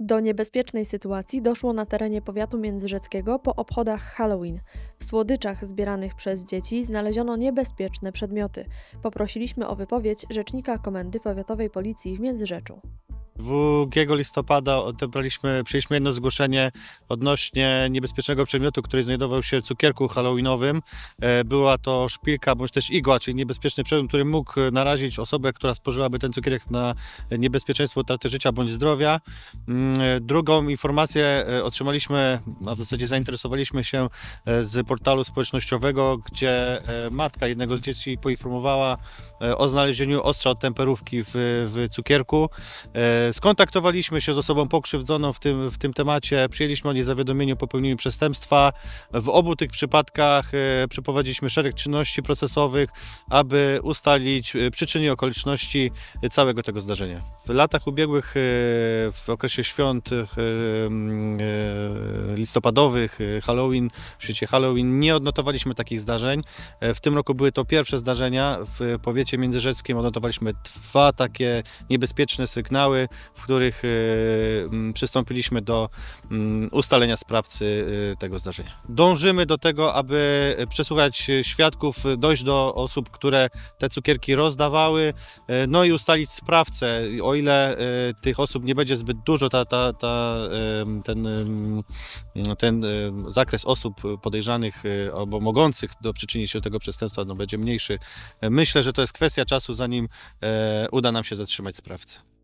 Do niebezpiecznej sytuacji doszło na terenie powiatu międzyrzeckiego po obchodach Halloween. W słodyczach zbieranych przez dzieci znaleziono niebezpieczne przedmioty. Poprosiliśmy o wypowiedź rzecznika Komendy Powiatowej Policji w Międzyrzeczu. 2 listopada odebraliśmy, przyjęliśmy jedno zgłoszenie odnośnie niebezpiecznego przedmiotu, który znajdował się w cukierku halloweenowym. E, Była to szpilka bądź też igła, czyli niebezpieczny przedmiot, który mógł narazić osobę, która spożyłaby ten cukierek na niebezpieczeństwo utraty życia bądź zdrowia. Mm, e, Drugą informację e, otrzymaliśmy, a w zasadzie zainteresowaliśmy się z portalu społecznościowego, gdzie matka jednego z dzieci poinformowała o znalezieniu ostrza od temperówki w, w cukierku. Skontaktowaliśmy się z osobą pokrzywdzoną w tym, w tym temacie, przyjęliśmy o niej zawiadomienie o popełnieniu przestępstwa. W obu tych przypadkach e, przeprowadziliśmy szereg czynności procesowych, aby ustalić e, przyczyny i okoliczności całego tego zdarzenia. W latach ubiegłych, e, w okresie świąt listopadowych, e, Halloween, w świecie Halloween, nie odnotowaliśmy takich zdarzeń. E, W tym roku były to pierwsze zdarzenia. W powiecie międzyrzeckim odnotowaliśmy dwa takie niebezpieczne sygnały, w których m, przystąpiliśmy do m, ustalenia sprawcy e, tego zdarzenia. Dążymy do tego, aby przesłuchać świadków, dojść do osób, które te cukierki rozdawały, e, no i ustalić sprawcę. O ile e, tych osób nie będzie zbyt dużo, ta, ta, ta, ten, em, ten em, zakres osób podejrzanych e, albo mogących do przyczynić się do tego przestępstwa no, będzie mniejszy. E, Myślę, że to jest kwestia czasu, zanim e, uda nam się zatrzymać sprawcę.